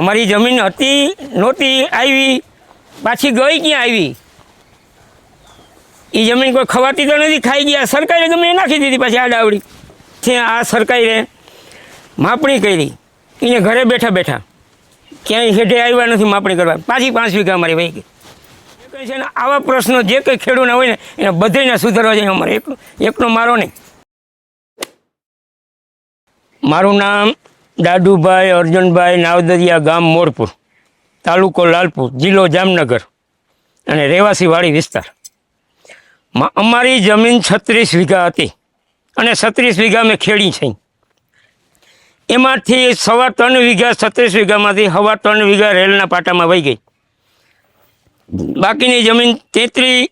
અમારી જમીન હતી, નહોતી આવી. પાછી ગઈ ક્યાં આવી? એ જમીન કોઈ ખવાતી તો નથી, ખાઈ ગયા. સરકારે ગમે નાખી દીધી પાછી આડાવડી છે, આ સરકારે માપણી કરી. એને ઘરે બેઠા બેઠા. ક્યાંય હેઠે આવ્યા નથી માપણી કરવા. પાછી પાંચ વીઘા અમારી વહી ગઈ. કહે છે ને આવા પ્રશ્નો જે કંઈ ખેડૂતના હોય ને, એને બધાને સુધારવા જોઈએ અમારે. એકનો એકનો મારો નહીં. મારું નામ દાદુભાઈ, અર્જુનભાઈ, નાવદરિયા ગામ મોરપુર, તાલુકો લાલપુર, જિલ્લો જામનગર અને રહેવાસીવાળી વિસ્તાર. અમારી જમીન છત્રીસ વીઘા હતી અને છત્રીસ વીઘા મેં ખેડી છે. એમાંથી સવા ત્રણ વીઘા છત્રીસ વીઘામાંથી સવા ત્રણ વીઘા રેલના પાટામાં વહી ગઈ. બાકીની જમીન તેત્રી,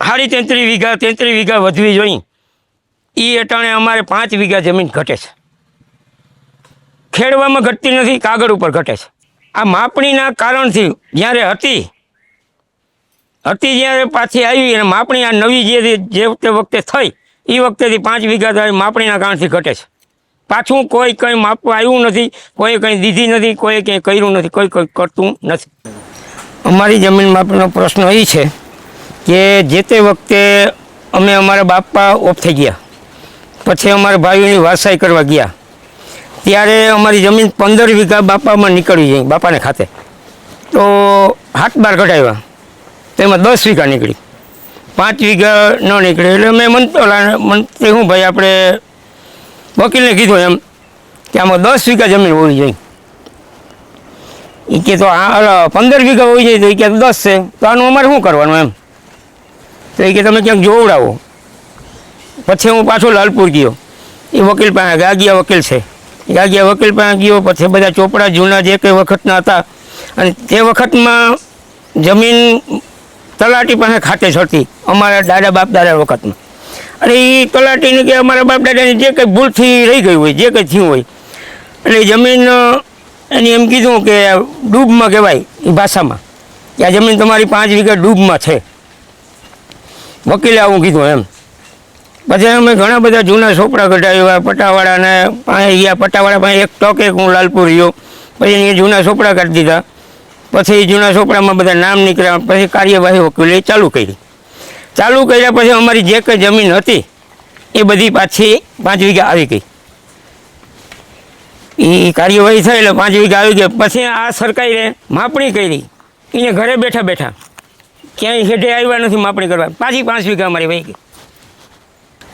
સાડી તેત્રીસ વીઘા તેત્રીસ વીઘા વધવી જોઈએ. એ અટાણે અમારે પાંચ વીઘા જમીન ઘટે છે. ખેડવામાં ઘટતી નથી, કાગળ ઉપર ઘટે છે. આ માપણીના કારણથી જ્યારે હતી હતી જ્યારે પાછી આવી અને માપણી આ નવી જે જે તે વખતે થઈ, એ વખતેથી પાંચ વીઘા થાય, માપણીના કારણથી ઘટે છે. પાછું કોઈ કંઈ માપવા આવ્યું નથી, કોઈ કંઈ દીધી નથી, કોઈ કંઈ કર્યું નથી, કોઈ કંઈ કરતું નથી. અમારી જમીન માપનો પ્રશ્ન એ છે કે જે તે વખતે અમે અમારા બાપા ઓફ થઈ ગયા. પછી અમારા ભાઈઓની વારસાઈ કરવા ગયા. ત્યારે અમારી જમીન પંદર વીઘા બાપામાં નીકળવી જાય બાપાને ખાતે. તો હાથ બાર કઢાવ્યા. તેમાં દસ વીઘા નીકળી. પાંચ વીઘા ન નીકળે. એટલે મેં મન મંત્રી હું ભાઈ આપણે વકીલને કીધું એમ કે આમાં દસ વીઘા જમીન હોવી જોઈએ. એ કે તો આ પંદર વીઘા હોવી જોઈએ તો એ કે દસ છે. તો આનું અમારે શું કરવાનું એમ? તો એ કે તમે ક્યાંક જોવડાવો. પછી હું પાછો લાલપુર ગયો. એ વકીલ પાસે ગાગિયા વકીલ છે. ગાગિયા વકીલ પાસે ગયો, પછી બધા ચોપડા જૂના જે કંઈ વખતના હતા, અને તે વખતમાં જમીન તલાટી પાસે ખાતે હતી, અમારા દાદા બાપ દાદા વખતમાં. અને એ તલાટીને કે અમારા બાપ દાદાની જે કંઈ ભૂલથી રહી ગઈ હોય, જે કંઈ થયું હોય, એટલે જમીન, એની એમ કીધું કે ડૂબમાં કહેવાય એ ભાષામાં, કે આ જમીન તમારી પાંચ વીઘા ડૂબમાં છે. વકીલે આવું કીધું એમ. પછી અમે ઘણા બધા જૂના છોપડા કઢાવ્યા પટાવાળાને પાસે ગયા, પટાવાળા પાસે એક ટોકે હું લાલપુર રહ્યો. પછી એ જૂના છોપડા કાઢી દીધા. પછી જૂના છોપડામાં બધા નામ નીકળ્યા, પછી કાર્યવાહી વકીલે ચાલુ કરી. ચાલુ કર્યા પછી અમારી જે કંઈ જમીન હતી, એ બધી પાછી પાંચ વીઘા આવી ગઈ. એ કાર્યવાહી થઈ એટલે પાંચ વીઘા આવી ગઈ પછી આ સરકારે માપણી કરી. એને ઘરે બેઠા બેઠા. ક્યાંય હેઠે આવ્યા નથી માપણી કરવા. પાછી પાંચ વીઘા અમારી વહી ગઈ.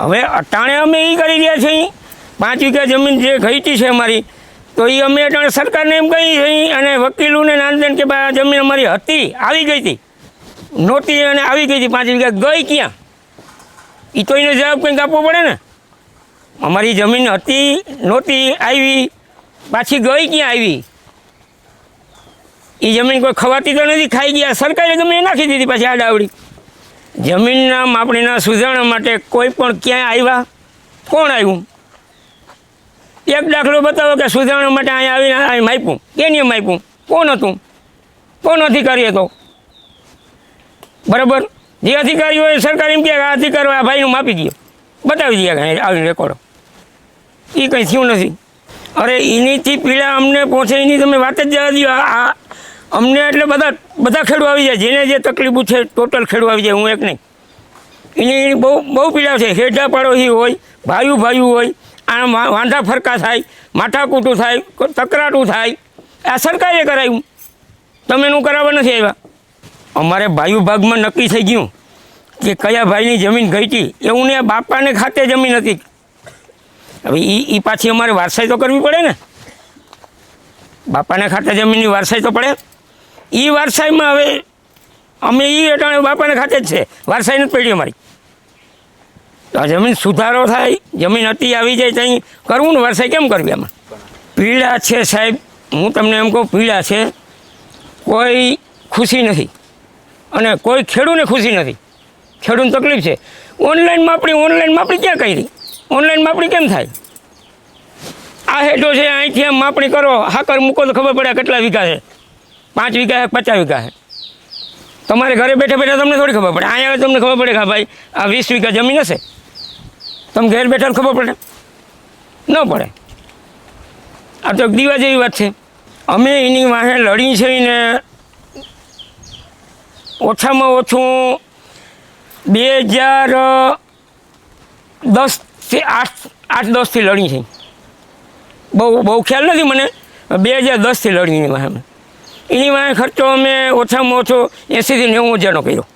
હવે અટાણે અમે એ કરી રહ્યા છીએ. પાંચ વીઘા જમીન જે ઘટી છે અમારી, તો એ અમે અટાણે સરકારને એમ કહી છીએ અને વકીલોને નાંદન કે ભાઈ આ જમીન અમારી હતી, આવી ગઈ હતી. નહોતી અને આવી ગઈ હતી, પાંચ વીઘા ગઈ ક્યાં? એ તો એને જવાબ કંઈક આપવો પડે ને. અમારી જમીન હતી, નહોતી, આવી, પાછી ગઈ ક્યાં આવી? એ જમીન કોઈ ખવાતી તો નથી, ખાઈ ગયા, સરકારે ગમે નાખી દીધી પાછી આડાવડી. જમીનના માપણીના સુધારણા માટે કોઈ પણ ક્યાંય આવ્યા? કોણ આવ્યું? એક દાખલો બતાવો કે સુધારણા માટે અહીંયા આવીને અહીં માપ્યું. કેની માપ્યું કોણ હતું? કોણ અધિકારી હતો? બરાબર? જે અધિકારી હોય સરકાર એમ કે આ અધિકારી આ ભાઈનું માપી ગયો બતાવી દઈએ કાંઈ આવીને રેકોર્ડો. એ કંઈ થયું નથી. અરે એનીથી પીડા અમને પહોંચે એની તમે વાત જ જવા દો આ અમને એટલે બધા બધા ખેડૂ આવી જાય. જેને જે તકલીફો છે ટોટલ ખેડૂ આવી જાય. હું એક નહીં. એની એની બહુ બહુ પીડા છે. હેઠા પાડોશી હોય, ભાયું ભાયું હોય આ વા- વાંધા ફરકા થાય, માથાકૂટું થાય તકરાટું થાય. આ સરકારે કરાયું. તમે એનું કરાવવા નથી આવ્યા. અમારે ભાયુ ભાગમાં નક્કી થઈ ગયું કે કયા ભાઈની જમીન ગઈ હતી. એવું ને બાપાને ખાતે જમીન હતી. હવે એ એ પાછી અમારે વારસાઈ તો કરવી પડે ને. બાપાને ખાતે જમીનની વારસાઈ તો પડે. એ વારસાઈમાં હવે અમે એ અટાણે બાપાને ખાતે જ છે વારસાઈ નથી પડી અમારી. તો આ જમીન સુધારો થાય, જમીન અતિ આવી જાય ત્યાં કરવું ને વારસાઈ કેમ કરવી આમાં? પીડા છે સાહેબ, હું તમને એમ કહું, પીડા છે. કોઈ ખુશી નથી અને કોઈ ખેડૂને ખુશી નથી. ખેડૂને તકલીફ છે. ઓનલાઈન માપણી ઓનલાઈન માપણી ક્યાં કરી? ઓનલાઈન માપણી કેમ થાય? આ હેઠો છે, અહીંથી આમ માપણી કરો, હાકર મૂકો તો ખબર પડે કેટલા છે. પાંચ વીઘા હે પચાસ વીઘા હે? તમારે ઘરે બેઠા બેઠા તમને થોડી ખબર પડે. અહીંયા તમને ખબર પડે કે ભાઈ, આ વીસ વીઘા જમીન હશે. તમે ઘેર બેઠા ખબર પડે. ન પડે. આ તો દીવા જેવી વાત છે. અમે એની વાહે લડી છે ને ઓછામાં ઓછું બે હજાર દસથી આઠ આઠ દસથી લડી છે. બહુ બહુ ખ્યાલ નથી મને. બે હજાર દસથી લડી એની વાહે અમે. એની વાંહે ખર્ચો અમે ઓછામાં ઓછો એંસીથી નેવું હજારનો કર્યો.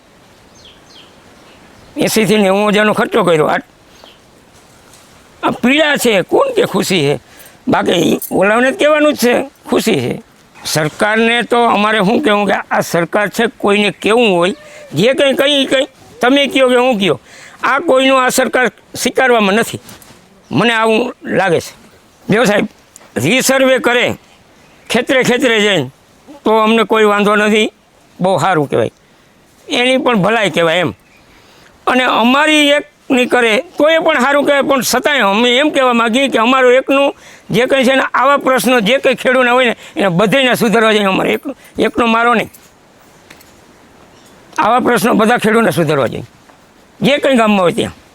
એંસીથી નેવું હજારનો ખર્ચો કર્યો. આ પીડા છે, કોણ કે ખુશી છે? બાકી ઓલાવને જ કહેવાનું જ છે, ખુશી છે. સરકારને તો અમારે શું કહેવું કે આ સરકાર છે, કોઈને કેવું હોય, જે કંઈ કંઈ કંઈ તમે કહો કે હું કહો આ કોઈનું આ સરકાર સ્વીકારવામાં નથી. મને આવું લાગે છે. જો સાહેબ, રીસર્વે કરે, ખેતરે ખેતરે જઈને તો અમને કોઈ વાંધો નથી. બહુ સારું કહેવાય. એની પણ ભલાઈ કહેવાય એમ. અને અમારી એકની કરે તો એ પણ સારું કહેવાય, પણ છતાંય અમે એમ કહેવા માગીએ કે અમારું એકનું જે કંઈ છે ને આવા પ્રશ્નો જે કંઈ ખેડૂતના હોય ને, એને બધાને સુધારવા જોઈએ અમારે. એકનો એકનો મારો નહીં. આવા પ્રશ્નો બધા ખેડૂતને સુધારવા જોઈએ. જે કંઈ ગામમાં હોય ત્યાં.